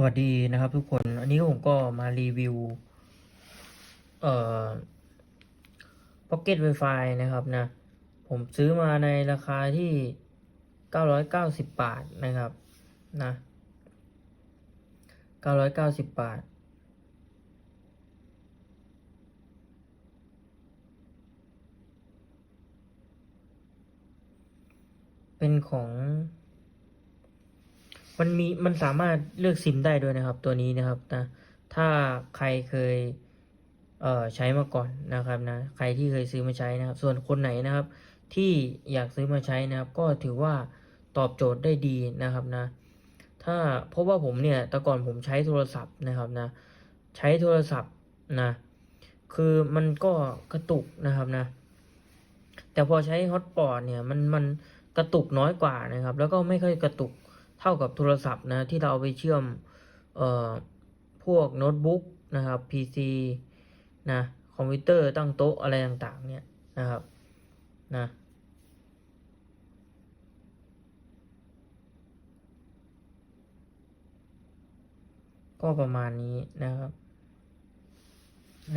สวัสดีนะครับทุกคน อันนี้ผมก็มารีวิว เอ่อ Pocket Wi-Fi นะครับนะ ผมซื้อมาในราคาที่ 990 บาทนะครับนะ 990 บาท เป็นของ มันมีมันสามารถเลือกซิมได้ด้วยนะครับ ตัวนี้นะครับนะถ้าใครเคยเอ่อใช้มาก่อนนะครับนะใครที่เคยซื้อมาใช้นะครับ ส่วนคนไหนนะครับ ที่อยากซื้อมาใช้นะครับ ก็ถือว่าตอบโจทย์ได้ดีนะครับนะ ถ้าเพราะว่าผมเนี่ยแต่ก่อนผมใช้โทรศัพท์นะครับนะ ใช้โทรศัพท์นะคือมันก็กระตุกนะครับนะ แต่พอใช้ฮอตปอตเนี่ยมันมันกระตุกน้อยกว่านะครับ แล้วก็ไม่ค่อยกระตุก เท่ากับโทรศัพท์นะที่เราเอาไปเชื่อมเอ่อพวกโน้ตบุ๊กนะครับ PC นะคอมพิวเตอร์ตั้งโต๊ะอะไรต่างๆเนี่ยนะครับนะก็ประมาณนี้นะครับ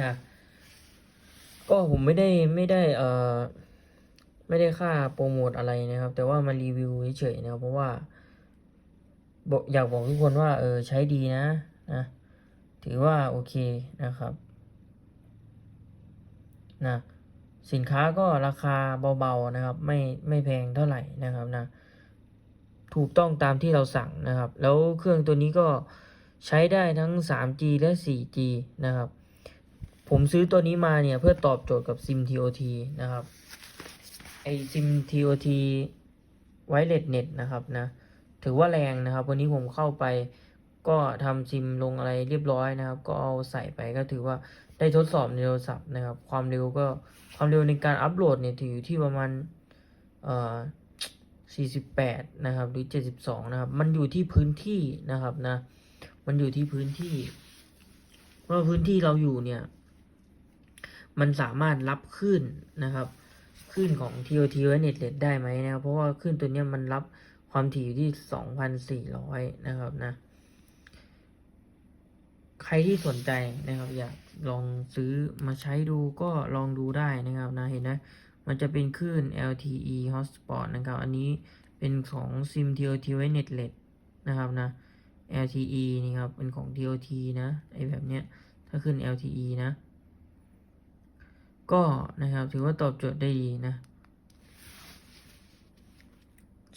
นะก็ผมไม่ได้ไม่ได้เอ่อไม่ได้ค่าโปรโมทอะไรนะครับ แต่ว่ามารีวิวเฉยๆนะครับเพราะว่า บอกอยากบอกทุกคนว่าเออใช้ดีนะนะถือว่าโอเคนะครับนะสินค้าก็ราคาเบาๆนะครับ ไม่ไม่แพงเท่าไหร่นะครับนะถูกต้องตามที่เราสั่งนะครับ แล้วเครื่องตัวนี้ก็ใช้ได้ทั้ง 3G และ 4G นะครับ ผมซื้อตัวนี้มาเนี่ยเพื่อตอบโจทย์กับซิม TOT นะครับไอซิม TOT ไวเลสเน็ตนะครับนะ ถือว่าแรงนะครับ วันนี้ผมเข้าไปก็ทำซิมลงอะไรเรียบร้อยนะครับ ก็เอาใส่ไปก็ถือว่าได้ทดสอบในโทรศัพท์นะครับ ความเร็วก็ความเร็วในการอัปโหลดเนี่ยถืออยู่ที่ประมาณเอ่อ48 นะครับ หรือ 72 นะครับ มันอยู่ที่พื้นที่นะครับนะ มันอยู่ที่พื้นที่ว่าพื้นที่เราอยู่เนี่ย มันสามารถรับคลื่นนะครับคลื่นของ TOT ไว้เน็ตเลดได้ไหมนะครับ เพราะว่าคลื่นตัวเนี้ยมันรับ ความถี่อยู่ที่2,400นะครับนะ ใครที่สนใจนะครับ อยากลองซื้อมาใช้ดูก็ลองดูได้นะครับนะเห็นนะ มันจะเป็นคลื่น LTE hotspot นะครับ อันนี้เป็นของ SIM TOT ไว้ Netlet นะครับนะ LTE นี่ครับ เป็นของ TOT นะไอแบบเนี้ย ถ้าขึ้น LTE นะ ก็นะครับถือว่าตอบโจทย์ได้ดีนะ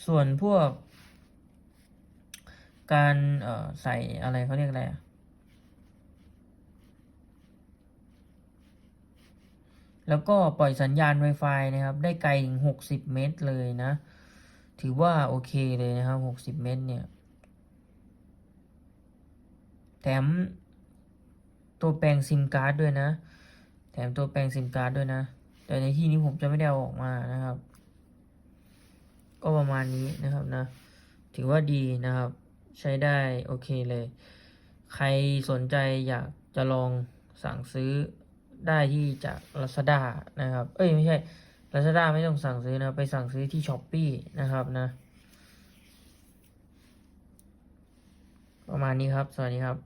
ส่วนพวก การเอ่อใส่อะไรเขาเรียกอะไรแล้วก็ปล่อยสัญญาณ Wi-Fi นะครับ ได้ไกลถึง 60 เมตรเลยนะ ถือว่าโอเคเลยนะครับ 60 เมตรเนี่ย แถมตัวแปลงซิมการ์ดด้วยนะ แถมตัวแปลงซิมการ์ดด้วยนะ แต่ในที่นี้ผมจะไม่ได้เอาออกมานะครับ ก็ประมาณนี้นะครับนะ ถือว่าดีนะครับ ใช้ได้โอเคเลย ใครสนใจอยากจะลองสั่งซื้อได้ที่จาก Lazada นะครับ เอ้ยไม่ใช่ Lazada ไม่ต้องสั่งซื้อนะ ไปสั่งซื้อที่ s h อ p e e นะครับนะ ประมาณนี้ครับ สวัสดีครับ